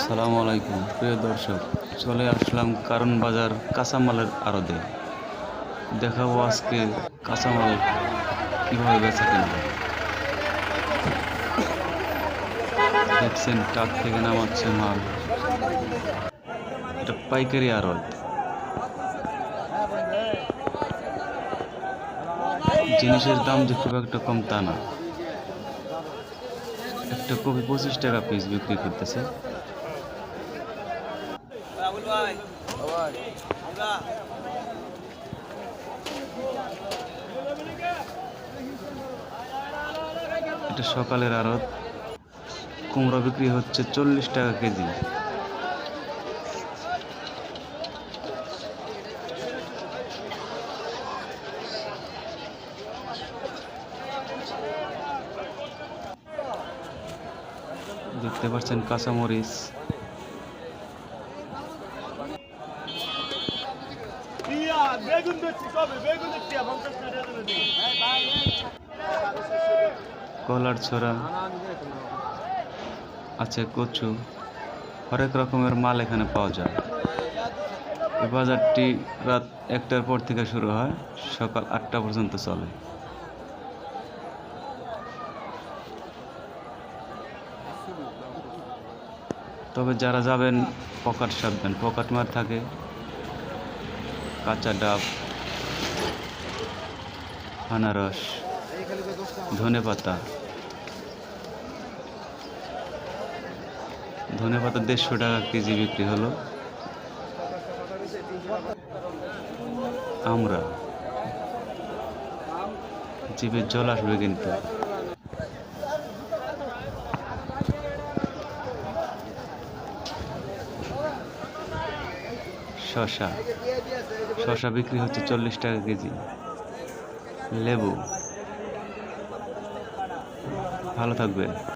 আসসালামু আলাইকুম, প্রিয় দর্শক, চলে আসলাম কারণ বাজার কাঁচামালের আড়তে। দেখাবো আজকে কাঁচামাল কীভাবে বেচা কিনবো দেখছেন, ট্রাক থেকে নামাচ্ছে মাল। এটা পাইকারি আড়ত। জিনিসের দাম যে খুব একটা কম তা না। একটা কপি পঁচিশ টাকা পিস বিক্রি করতেছে। এটা সকালের আড়ত। কুমড়া বিক্রি হচ্ছে চল্লিশ টাকা কেজি। দেখতে পাচ্ছেন কাঁচামরিচ। বেগুন কবে বেগুন কলার ছোড়া, আছে কচু। হরেক রকমের মাল এখানে পাওয়া যায়। এই বাজারটি রাত একটার পর থেকে শুরু হয়, সকাল আটটা পর্যন্ত চলে। তবে যারা যাবেন, পকেট সাবধান পকেট মার থাকে। কাঁচা ডাব, আনারস, ধনে পাতা। ধনে পাতা দেড়শো টাকা কেজি বিক্রি হলো। আমরা জিভে জল আসবে কিন্তু। শশা। শশা বিক্রি হচ্ছে চল্লিশ টাকা কেজি। লেবু। ভালো থাকবেন।